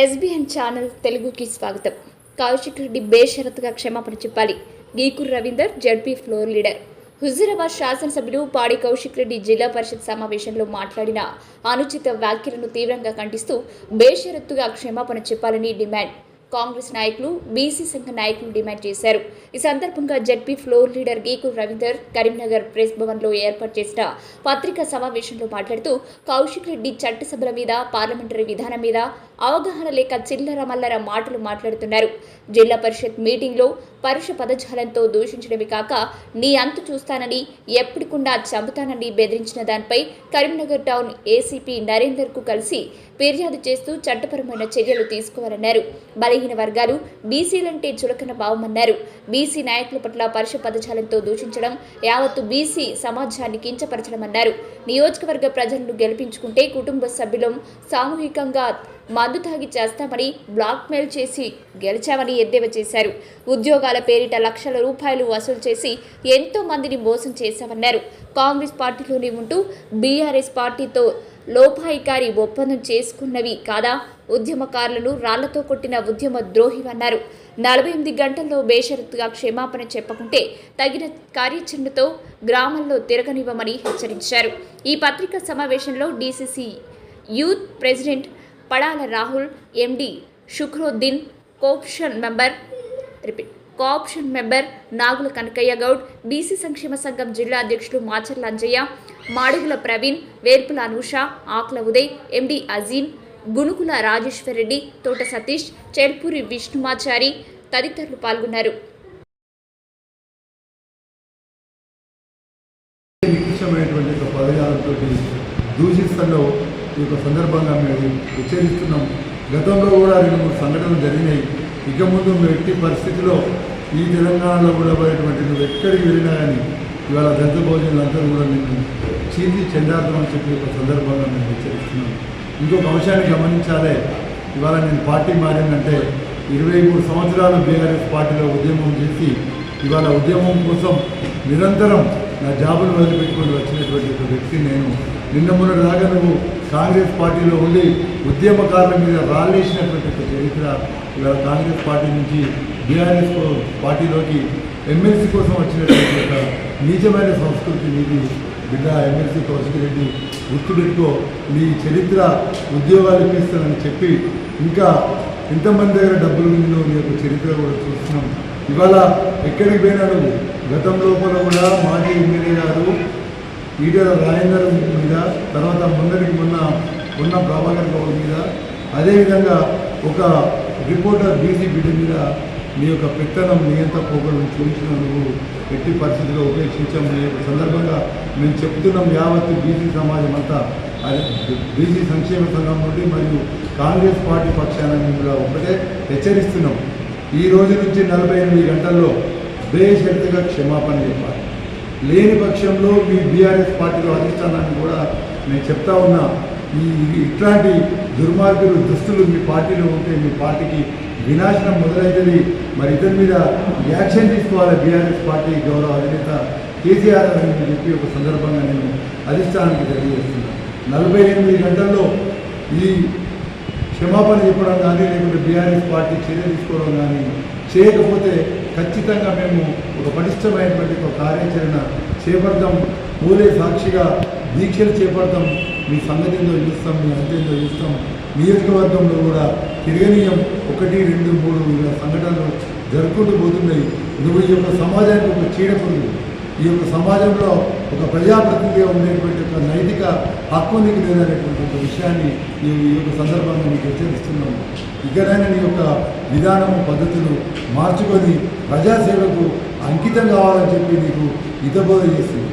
SBN channel తెలుగుకి స్వాగతం. కౌశిక్ రెడ్డి బేషరతుగా క్షమాపణ చెప్పాలి. గీకూర్ Ravinder ZP floor leader. Huzurabad శాసనసభ్యులు పాడి కౌశిక్ రెడ్డి జిల్లా పరిషత్ సమావేశంలో మాట్లాడిన అనుచిత వ్యాఖ్యలను తీవ్రంగా ఖండిస్తూ బేషరత్తుగా క్షమాపణ చెప్పాలని డిమాండ్. కాంగ్రెస్ నాయకులు బీసీ సంఘ నాయకులు డిమాండ్ చేశారు. ఈ సందర్భంగా జడ్పీ ఫ్లోర్ లీడర్ గీకు రవీందర్ కరీంనగర్ ప్రెస్ భవన్లో ఏర్పాటు చేసిన పత్రికా సమావేశంలో మాట్లాడుతూ కౌశిక్ రెడ్డి చట్టసభల మీద పార్లమెంటరీ విధానం మీద అవగాహన లేక చిల్లర మల్లర మాటలు మాట్లాడుతున్నారు. జిల్లా పరిషత్ మీటింగ్లో పరుష పదజాలంతో దూషించడమే కాక నీ అంతు చూస్తానని ఎప్పటికుండా చంపుతానని బెదిరించిన దానిపై కరీంనగర్ టౌన్ ఏసీపీ నరేందర్కు కలిసి ఫిర్యాదు చేస్తూ చట్టపరమైన చర్యలు తీసుకోవాలన్నారు. బలహీన వర్గాలు బీసీలంటే చులకన భావమన్నారు. బీసీ నాయకుల పట్ల పరుష పదజాలంతో దూషించడం యావత్తు బీసీ సమాజాన్ని కించపరచడమన్నారు. నియోజకవర్గ ప్రజలను గెలిపించుకుంటే కుటుంబ సభ్యులం సామూహికంగా మందు తాగి చేస్తామని బ్లాక్మెయిల్ చేసి గెలిచామని ఎద్దేవా చేశారు. ఉద్యోగాల పేరిట లక్షల రూపాయలు వసూలు చేసి ఎంతో మందిని మోసం చేశామన్నారు. కాంగ్రెస్ పార్టీలోనే ఉంటూ బీఆర్ఎస్ పార్టీతో లోపాయికారి ఒప్పందం చేసుకున్నవి కాదా? ఉద్యమకారులను రాళ్ళతో కొట్టిన ఉద్యమ ద్రోహివన్నారు. నలభై ఎనిమిది గంటల్లో బేషరతుగా క్షమాపణ చెప్పకుంటే తగిన కార్యాచరణతో గ్రామంలో తిరగనివ్వమని హెచ్చరించారు. ఈ పత్రికా సమావేశంలో DCC youth president Padala Rahul MD Shukruddin cooption member repeat cooption member Nagula Kanakaiah Goud BC సంక్షేమ సంఘం జిల్లా అధ్యక్షులు మాచర్ల అంజయ్య మాడుగుల ప్రవీణ్ వేర్పుల అనూష ఆకుల ఉదయ్ ఎండి అజీం గునుకుల రాజేశ్వర్ రెడ్డి తోట సతీష్ చెడ్పూరి విష్ణుమాచారి తదితరులు పాల్గొన్నారు. నికృష్టమైనటువంటి దూషిస్తున్న ఈ యొక్క సందర్భంగా మేము హెచ్చరిస్తున్నాం గతంలో కూడా రెండు మూడు సంఘటనలు జరిగినాయి. ఇక ముందు ఎట్టి పరిస్థితిలో ఈ తెలంగాణలో కూడా పోయేటువంటి నువ్వు ఎక్కడికి వెళ్ళినా కానీ ఇవాళ దళిత భోజనులందరూ కూడా నేను చీల్చి చెందార్థం అని చెప్పి ఒక సందర్భంగా నేను హెచ్చరిస్తున్నాను. ఇంకొక అంశాన్ని గమనించాలి. ఇవాళ నేను పార్టీ మారిందంటే ఇరవై మూడు సంవత్సరాలు బీఆర్ఎస్ పార్టీలో ఉద్యమం చేసి ఇవాళ ఉద్యమం కోసం నిరంతరం నా జాబులు వదిలిపెట్టుకొని వచ్చినటువంటి ఒక వ్యక్తి నేను. నిన్న మొన్నటిదాకా నువ్వు కాంగ్రెస్ పార్టీలో ఉండి ఉద్యమకారుల మీద రాలేసినటువంటి ఒక చరిత్ర ఇలా కాంగ్రెస్ పార్టీ నుంచి బీఆర్ఎస్ పార్టీలోకి ఎమ్మెల్సీ కోసం వచ్చినటువంటి ఒక నీచమైన సంస్కృతి నీది. బిడ్డ ఎమ్మెల్సీ కౌశిక్ రెడ్డి గుర్తుపెట్టుకో నీ చరిత్ర ఉద్యోగాలు ఇప్పిస్తానని చెప్పి ఇంకా ఎంతమంది దగ్గర డబ్బులు ఉందో నీ యొక్క చరిత్ర కూడా చూస్తున్నాం. ఇవాళ ఎక్కడికి పోయినా నువ్వు గతం లోపల కూడా మాజీ ఎమ్మెల్యే గారు ఈటల రాజేందర్ ముందరికి మొన్న ఉన్న ప్రభాకర్ గౌడ్ మీద అదేవిధంగా ఒక రిపోర్టర్ బీసీ బిడ్డ మీద మీ యొక్క పెత్తనం నియంత పోగలను చూపించిన నువ్వు ఎట్టి పరిస్థితిలో ఉపేక్షించామనే సందర్భంగా మేము చెప్తున్నాం యావత్తు బీసీ సమాజం అంతా బీసీ సంక్షేమ సంఘం నుండి మరియు కాంగ్రెస్ పార్టీ పక్షాన మేము కూడా ఒకటే హెచ్చరిస్తున్నాం. ఈ రోజు నుంచి నలభై ఎనిమిది గంటల్లో బేషరతుగా క్షమాపణ చెప్పాలి. లేని పక్షంలో మీ బీఆర్ఎస్ పార్టీలో అధిష్టానాన్ని కూడా నేను చెప్తా ఉన్నా ఈ ఇట్లాంటి దుర్మార్గులు దుస్తులు మీ పార్టీలో ఉంటే మీ పార్టీకి వినాశనం మొదలైతుంది. మరి ఇతని మీద యాక్షన్ తీసుకోవాలి బీఆర్ఎస్ పార్టీ గౌరవ అధినేత కేసీఆర్ అని చెప్పి ఒక సందర్భంగా నేను అధిష్టానానికి తెలియజేస్తున్నాను నలభై ఎనిమిది గంటల్లో ఈ క్షమాపణ చెప్పడం కానీ లేకుంటే బీఆర్ఎస్ పార్టీ చర్య తీసుకోవడం కానీ చేయకపోతే ఖచ్చితంగా మేము ఒక పటిష్టమైనటువంటి ఒక కార్యాచరణ చేపడతాం. మూలే సాక్షిగా దీక్షలు చేపడతాం. మీ సంగతి ఏదో చూస్తాం మీ అంతేందో చూస్తాం. నియోజకవర్గంలో కూడా తిరగనీయం ఒకటి రెండు మూడు ఇలా సంఘటనలు జరుపుకుంటూ పోతున్నాయి. నువ్వు ఈ యొక్క సమాజానికి ఒక చీడపురుగు ఈ యొక్క సమాజంలో ఒక ప్రజాప్రతినిధిగా ఉండేటువంటి ఒక నైతిక హక్కు నీకు లేదనేటువంటి ఒక విషయాన్ని నేను ఈ యొక్క సందర్భంగా మీకు హెచ్చరిస్తున్నాము ఇకనైనా నీ యొక్క విధానము పద్ధతులు మార్చుకొని ప్రజాసేవకు అంకితం కావాలని చెప్పి నీకు హితబోధ చేస్తుంది